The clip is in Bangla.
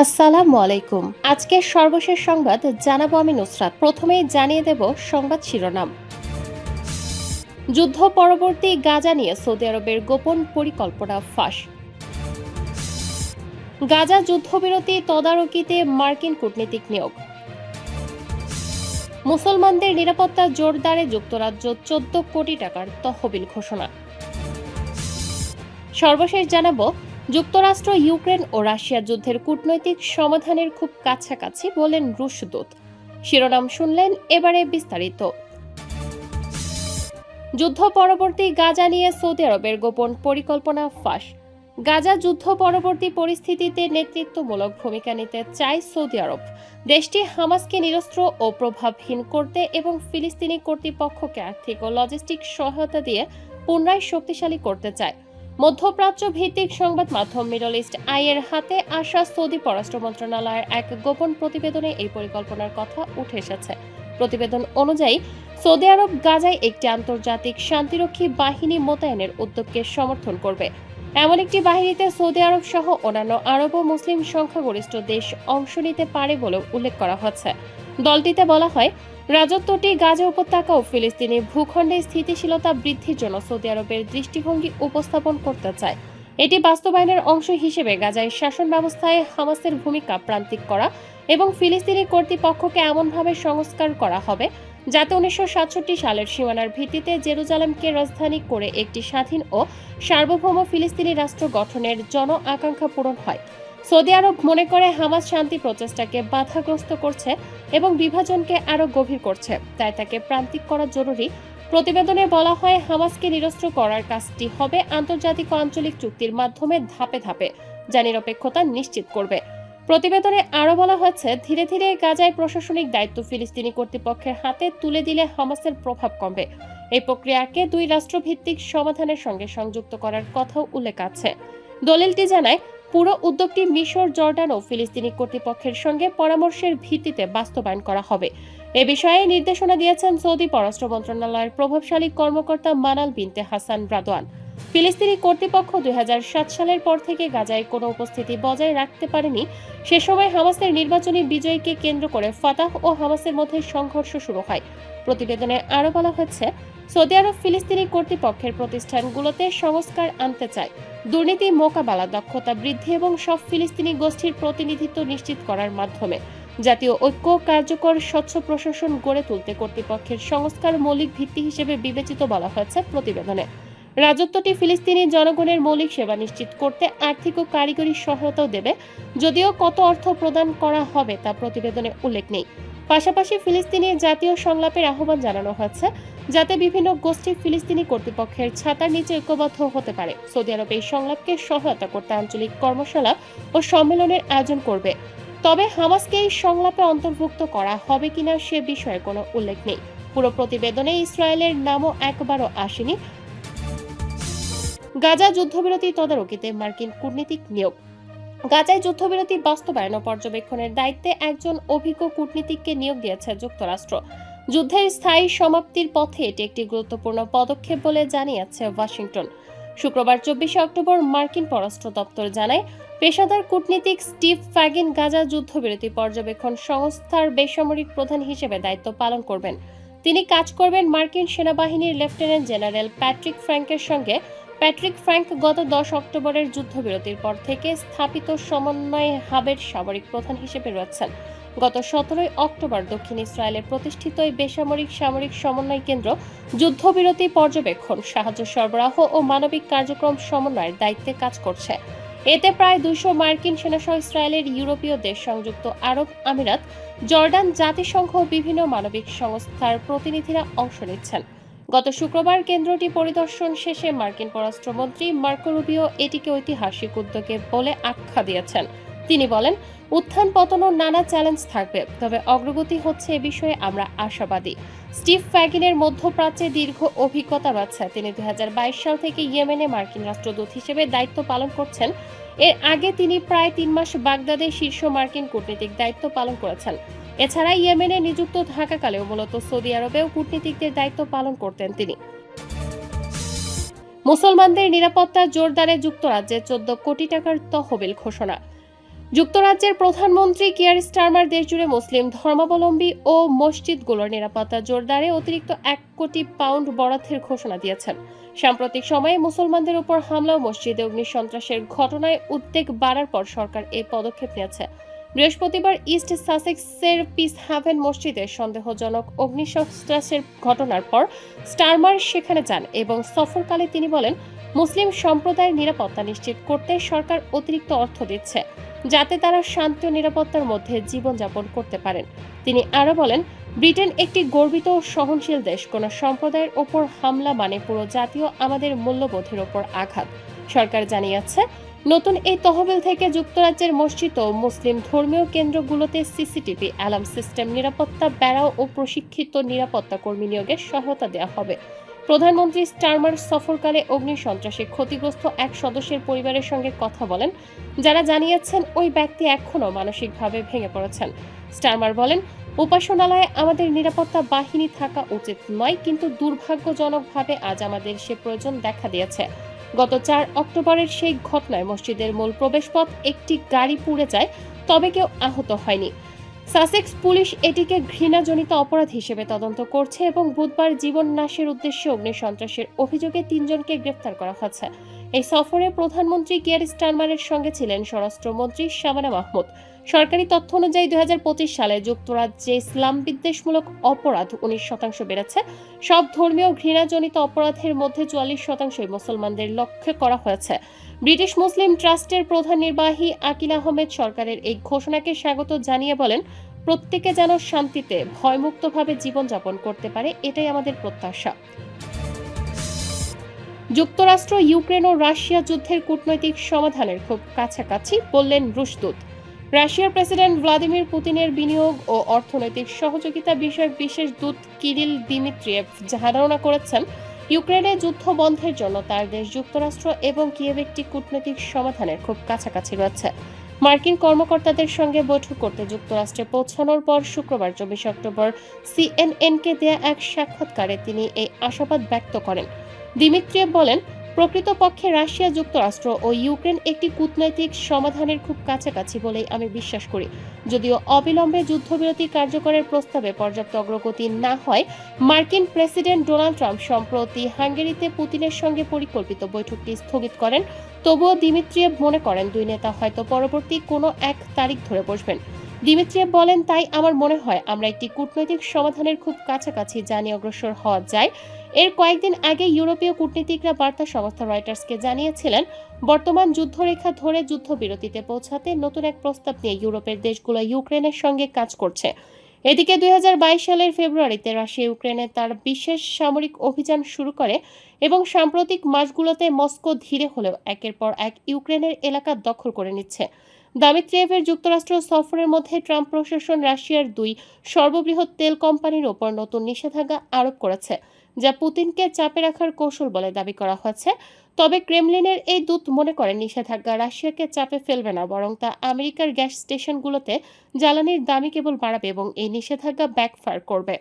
আসসালামু আলাইকুম। আজকের সর্বশেষ সংবাদ জানাব আমি নুসরাত। প্রথমেই জানিয়ে দেব সংবাদ শিরোনাম। যুদ্ধ পরবর্তী গাজা নিয়ে সৌদি আরবের গোপন পরিকল্পনা ফাঁস। গাজা যুদ্ধবিরতি তদারকিতে মার্কিন কূটনীতিক নিয়োগ। মুসলমানদের নিরাপত্তা জোরদারে যুক্তরাজ্য চোদ্দ কোটি টাকার তহবিল ঘোষণা। সর্বশেষ জানাব যুক্তরাষ্ট্র, ইউক্রেন ও রাশিয়া যুদ্ধের কূটনৈতিক সমাধানের খুব কাছাকাছি বলেন রুশ দূত। শিরোনাম শুনলেন এবারে বিস্তারিত। যুদ্ধ পরবর্তী গাজা নিয়ে সৌদি আরবের গোপন পরিকল্পনা ফাঁস। গাজা যুদ্ধ পরবর্তী পরিস্থিতিতে নেতৃত্বমূলক ভূমিকা নিতে চায় সৌদি আরব। দেশটি হামাসকে নিরস্ত্র ও প্রভাবহীন করতে এবং ফিলিস্তিনি কর্তৃপক্ষকে আর্থিক ও লজিস্টিক সহায়তা দিয়ে পুনরায় শক্তিশালী করতে চায়। মধ্যপ্রাচ্য ভিত্তিক সংবাদ মাধ্যম মিডল ইস্ট আইয়ের হাতে আসা সৌদি পররাষ্ট্র মন্ত্রণালয়ের এক গোপন প্রতিবেদনে এই পরিকল্পনার কথা উঠে এসেছে। প্রতিবেদন অনুযায়ী, সৌদি আরব গাজায় একটি আন্তর্জাতিক শান্তিরক্ষী বাহিনী মোতায়েনের উদ্যোগকে সমর্থন করবে। এমন একটি বাহিনীতে সৌদি আরব সহ অন্যান্য আরব ও মুসলিম সংখ্যাগরিষ্ঠ দেশ অংশ নিতে পারে বলেও উল্লেখ করা হচ্ছে। দলটিতে বলা হয়, রাজত্বটি গাজা উপত্যকা ও ফিলিস্তিনি ভূখণ্ডে স্থিতিশীলতা বৃদ্ধির জন্য সৌদি আরবের দৃষ্টিভঙ্গি উপস্থাপন করতে চায়। এটি বাস্তবায়নের অংশ হিসেবে গাজায় শাসন ব্যবস্থায় হামাসের ভূমিকা প্রান্তিক করা এবং ফিলিস্তিনি কর্তৃপক্ষকে এমনভাবে সংস্কার করা হবে যাতে উনিশশো সাতষট্টি সালের সীমানার ভিত্তিতে জেরুজালেমকে রাজধানী করে একটি স্বাধীন ও সার্বভৌম ফিলিস্তিনি রাষ্ট্র গঠনের জন আকাঙ্ক্ষা পূরণ হয়। সৌদি আরব মনে করে হামাস শান্তি প্রচেষ্টাকে বাধাগ্রস্ত করছে এবং বিভাজনকে আরও গভীর করছে। তাই তাকে প্রান্তিক করা জরুরি। প্রতিবেদনে বলা হয়, হামাসকে নিরস্ত্র করার কাজটি হবে আন্তর্জাতিক আঞ্চলিক চুক্তির মাধ্যমে ধাপে ধাপে যা নিরপেক্ষতা নিশ্চিত করবে। প্রতিবেদনে আরও বলা হয়েছে, ধীরে ধীরে গাজায় প্রশাসনিক দায়িত্ব ফিলিস্তিনি কর্তৃপক্ষের হাতে তুলে দিলে হামাসের প্রভাব কমবে। এই প্রক্রিয়াকে দুই রাষ্ট্রভিত্তিক সমাধানের সঙ্গে সংযুক্ত করার কথাও উল্লেখ আছে। দলিলটি জানায়, পুরো উদ্যোগটি মিশর, জর্ডান ও ফিলিস্তিনি কর্তৃপক্ষের সঙ্গে পরামর্শের ভিত্তিতে বাস্তবায়ন করা হবে। এ বিষয়ে নির্দেশনা দিয়েছেন সৌদি পররাষ্ট্র মন্ত্রণালয়ের প্রভাবশালী কর্মকর্তা মানাল বিনতে হাসান রাদওয়ান। ফিলিস্তিনি কর্তৃপক্ষ দুই হাজার সাত সালের পর থেকে গাজায় কোনো উপস্থিতি বজায় রাখতে পারেনি। সে সময় হামাসের নির্বাচনী বিজয়কে কেন্দ্র করে ফাতাহ ও হামাসের মধ্যে সংঘর্ষ শুরু হয়। প্রতিবেদনে আরও বলা হয়েছে, সৌদি আরব ফিলিস্তিনি কর্তৃপক্ষের প্রতিষ্ঠানগুলোতে সংস্কার আনতে চায়। দুর্নীতি মোকাবেলা, দক্ষতা বৃদ্ধি এবং সব ফিলিস্তিনি গোষ্ঠীর প্রতিনিধিত্ব নিশ্চিত করার মাধ্যমে। জাতীয় ঐক্য, কার্যকর, স্বচ্ছ প্রশাসন গড়ে তুলতে কর্তৃপক্ষের সংস্কার মৌলিক ভিত্তি হিসেবে বিবেচিত বলা হয়েছে প্রতিবেদনে। রাজত্বটি ফিলিস্তিনি জনগণের মৌলিক সেবা নিশ্চিত করতে আর্থিক ও কারিগরি সহায়তাও দেবে, যদিও কত অর্থ প্রদান করা হবে তা প্রতিবেদনে উল্লেখ নেই। পাশাপাশি ফিলিস্তিনি জাতীয় সংলাপের আহ্বান জানানো হয়েছে, যাতে বিভিন্ন গোষ্ঠী ফিলিস্তিনি কর্তৃপক্ষের ছাতার নিচে ঐক্যবদ্ধ হতে পারে। সৌদি আরব এই সংলাপকে সহায়তা করতে আঞ্চলিক কর্মশালা ও সম্মেলনের আয়োজন করবে। তবে হামাসকে এই সংলাপে অন্তর্ভুক্ত করা হবে কিনা সে বিষয়ে কোনো উল্লেখ নেই। পুরো প্রতিবেদনে ইসরায়েলের নামও একবারও আসেনি। গাজা যুদ্ধবিরতি তদারকিতে মার্কিন কূটনীতিক নিয়োগ। গাজায় যুদ্ধবিরতি বাস্তবায়ন পর্যবেক্ষণের দায়িত্বে একজন অভিজ্ঞ কূটনীতিককে নিয়োগ দিয়েছে যুক্তরাষ্ট্র। যুদ্ধের স্থায়ী সমাপ্তির পথে এটি একটি গুরুত্বপূর্ণ পদক্ষেপ বলে জানিয়েছে ওয়াশিংটন। শুক্রবার চব্বিশে অক্টোবর মার্কিন পররাষ্ট্র দপ্তর জানায়, পেশাদার কূটনীতিক স্টিভ ফ্যাগিন গাজা যুদ্ধবিরতি পর্যবেক্ষণ সংস্থার বেসামরিক প্রধান হিসেবে দায়িত্ব পালন করবেন। তিনি কাজ করবেন মার্কিন সেনাবাহিনীর লেফটেন্যান্ট জেনারেল প্যাট্রিক ফ্র্যাঙ্কের সঙ্গে। প্যাট্রিক ফ্র্যাঙ্ক গত দশ অক্টোবরের যুদ্ধবিরতির পর থেকে স্থাপিত সমন্বয় হাবের সামরিক প্রধান হিসেবে রয়েছেন। গত সতেরোই অক্টোবর দক্ষিণ ইসরায়েলের প্রতিষ্ঠিত এই বেসামরিক সামরিক সমন্বয় কেন্দ্র যুদ্ধবিরতি পর্যবেক্ষণ, সাহায্য সরবরাহ ও মানবিক কার্যক্রম সমন্বয়ের দায়িত্বে কাজ করছে। এতে প্রায় দুশো মার্কিন সেনাসহ ইসরায়েলের ইউরোপীয় দেশ সংযুক্ত আরব আমিরাত, জর্ডান জাতিসংঘ বিভিন্ন মানবিক সংস্থার প্রতিনিধিরা অংশ নিচ্ছেন। গত শুক্রবার কেন্দ্রটি পরিদর্শন শেষে মার্কিন পররাষ্ট্রমন্ত্রী মার্কো রুবিও এটিকে ঐতিহাসিক উদ্যোগে বলে আখ্যা দিয়েছেন। তিনি বলেন, উত্থান পতনও নানা চ্যালেঞ্জ থাকবে, তবে অগ্রগতি হচ্ছে এ বিষয়ে আমরা আশাবাদী। স্টিভ ফ্যাগিনের মধ্যপ্রাচ্যে দীর্ঘ অভিজ্ঞতা রয়েছে তিনি দুই হাজার বাইশ সাল থেকে ইয়েমেনে মার্কিন রাষ্ট্রদূত হিসেবে দায়িত্ব পালন করছেন। এর আগে তিনি প্রায় তিন মাস বাগদাদে শীর্ষ মার্কিন কূটনীতিক দায়িত্ব পালন করেছেন। এছাড়া ইয়েমেনে নিযুক্ত থাকাকালেও মূলত সৌদি আরবেও কূটনীতিকদের দায়িত্ব পালন করতেন তিনি। মুসলমানদের নিরাপত্তা জোরদারে যুক্তরাজ্যে চোদ্দ কোটি টাকার তহবিল ঘোষণা। যুক্তরাজ্যের প্রধানমন্ত্রী কিয়ার স্টারমার দেশজুড়ে মুসলিম ধর্মাবলম্বী ও মসজিদগুলোর নিরাপত্তা জোরদারে অতিরিক্ত এক কোটি পাউন্ড বরাদ্দের ঘোষণা দিয়েছেন। সাম্প্রতিক সময়ে মুসলমানদের উপর হামলা ও মসজিদে অগ্নিসন্ত্রাসের ঘটনায় উদ্বেগ বাড়ার পর সরকার এই পদক্ষেপ নিয়েছে। বৃহস্পতিবার ইস্ট সাসেক্সের পিস হ্যাভেন মসজিদে সন্দেহজনক অগ্নিসন্ত্রাসের ঘটনার পর স্টারমার সেখানে যান এবং সফরকালে তিনি বলেন, মুসলিম সম্প্রদায়ের নিরাপত্তা নিশ্চিত করতে সরকার অতিরিক্ত অর্থ দিচ্ছে। যাতে তারা শান্তি, নিরাপত্তার মধ্যে জীবনযাপন করতে পারেন। তিনি আরও বলেন, ব্রিটেন একটি গর্বিত ও সহনশীল দেশ। কোনো সম্প্রদায়ের ওপর হামলা মানে পুরো জাতীয় আমাদের মূল্যবোধের ওপর আঘাত। সরকার জানিয়েছে, নতুন এই তহবিল থেকে যুক্তরাজ্যের মসজিদ ও মুসলিম ধর্মীয় কেন্দ্রগুলোতে সিসিটিভি, অ্যালার্ম সিস্টেম, নিরাপত্তা বেড়াও ও প্রশিক্ষিত নিরাপত্তা কর্মী নিয়োগের সহায়তা দেওয়া হবে। প্রধানমন্ত্রী স্টারমার সফরকালে অগ্নি সন্ত্রাসে ক্ষতিগ্রস্ত এক সদস্যের পরিবারের সঙ্গে কথা বলেন, যারা জানিয়েছেন ওই ব্যক্তি এখনও মানসিকভাবে ভেঙে পড়েছেন। স্টারমার বলেন, উপাসনালয়ে আমাদের নিরাপত্তা বাহিনী থাকা উচিত নয়, কিন্তু দুর্ভাগ্যজনকভাবে আজ আমাদের সে প্রয়োজন দেখা দিয়েছে। গত চার অক্টোবরের সেই ঘটনায় মসজিদের মূল প্রবেশপথ, একটি গাড়ি পুড়ে যায়, তবে কেউ আহত হয়নি। সাসেক্স পুলিশ এটিকে ঘৃণাজনিত অপরাধ হিসেবে তদন্ত করছে এবং বুধবার জীবন নাশের উদ্দেশ্যে অগ্নিসন্ত্রাসের অভিযোগে তিনজনকে গ্রেফতার করা হয়েছে। এই সফরে প্রধানমন্ত্রী কিয়ার স্টারমারের সঙ্গে ছিলেন স্বরাষ্ট্রমন্ত্রী শাবানা মাহমুদ। সরকারি তথ্য অনুযায়ী দুই সালে যুক্তরাজ্যে ইসলাম বিদ্বেষমূলক অপরাধ উনিশ শতাংশ বেড়েছে। সব ধর্মীয় ঘৃণাজনিত অপরাধের মধ্যে চুয়াল্লিশ শতাংশই মুসলমানদের লক্ষ্য করা হয়েছে। ব্রিটিশ মুসলিম ট্রাস্টের প্রধান নির্বাহী আকিল আহমেদ সরকারের এই ঘোষণাকে স্বাগত জানিয়ে বলেন, প্রত্যেকে যেন শান্তিতে, ভয়মুক্তভাবে জীবনযাপন করতে পারে, এটাই আমাদের প্রত্যাশা। যুক্তরাষ্ট্র, ইউক্রেন ও রাশিয়া যুদ্ধের কূটনৈতিক সমাধানের খুব কাছাকাছি বললেন রুশদূত। রাশিয়ার প্রেসিডেন্ট ভ্লাদিমির পুতিনের বিনিয়োগ ও অর্থনৈতিক সহযোগিতা বিষয়ক বিশেষ দূত কিরিল দিমিত্রিয়েভ ধারণা করেছেন, ইউক্রেনে যুদ্ধ বন্ধের জন্য তার দেশ যুক্তরাষ্ট্র এবং কিয়েভ একটি কূটনৈতিক সমাধানের খুব কাছাকাছি রয়েছে। মার্কিন কর্মকর্তাদের সঙ্গে বৈঠক করতে যুক্তরাষ্ট্রে পৌঁছানোর পর শুক্রবার, চব্বিশ অক্টোবর, সিএনএনকে দেয়া এক সাক্ষাৎকারে তিনি এই আশাবাদ ব্যক্ত করেন। দিমিত্রিয়েভ বলেন, প্রকৃতপক্ষে রাশিয়া যুক্তরাষ্ট্র ও ইউক্রেন একটি কূটনৈতিক সমাধানের খুব কাছাকাছি বলেই আমি বিশ্বাস করি। যদিও অবিলম্বে যুদ্ধবিরতি কার্যকরের প্রস্তাবে পর্যাপ্ত অগ্রগতি না হয়, মার্কিন প্রেসিডেন্ট ডোনাল্ড ট্রাম্প সম্প্রতি হাঙ্গেরিতে পুতিনের সঙ্গে পরিকল্পিত বৈঠকটি স্থগিত করেন। তবুও দিমিত্রিয়েভ মনে করেন, দুই নেতা হয়তো পরবর্তী কোনো এক তারিখ ধরে বসবেন। দিমিত্রিয়েভ বলেন, তাই আমার মনে হয় আমরা একটি কূটনৈতিক সমাধানের খুব কাছাকাছি জানি অগ্রসর হওয়া যায়। এর কয়েকদিন আগে ইউরোপীয় কূটনীতিকরা বার্তা সংস্থা রয়টার্সকে জানিয়েছিলেন, বর্তমান যুদ্ধরেখা ধরে যুদ্ধবিরতিতে পৌঁছাতে নতুন এক প্রস্তাব নিয়ে ইউরোপের দেশগুলো ইউক্রেনের সঙ্গে কাজ করছে। এদিকে দুই হাজার বাইশ সালের ফেব্রুয়ারিতে রাশিয়া ইউক্রেনে তার বিশেষ সামরিক অভিযান শুরু করে এবং সাম্প্রতিক মাসগুলোতে মস্কো ধীরে হলেও একের পর এক ইউক্রেনের এলাকা দখল করে নিচ্ছে। দামিত্রিয়েভের যুক্তরাষ্ট্র সফরের মধ্যে ট্রাম্প প্রশাসন রাশিয়ার দুই সর্ববৃহৎ তেল কোম্পানির ওপর নতুন নিষেধাজ্ঞা আরোপ করেছে, যা পুতিনকে চাপে রাখার কৌশল বলে দাবি করা হয়েছে। তবে ক্রেমলিনের এই দূত মনে করেন, নিষেধাজ্ঞা রাশিয়াকে চাপে ফেলবে না, বরং তা আমেরিকার গ্যাস স্টেশনগুলোতে জ্বালানির দামই কেবল বাড়াবে এবং এই নিষেধাজ্ঞা ব্যাকফায়ার করবে।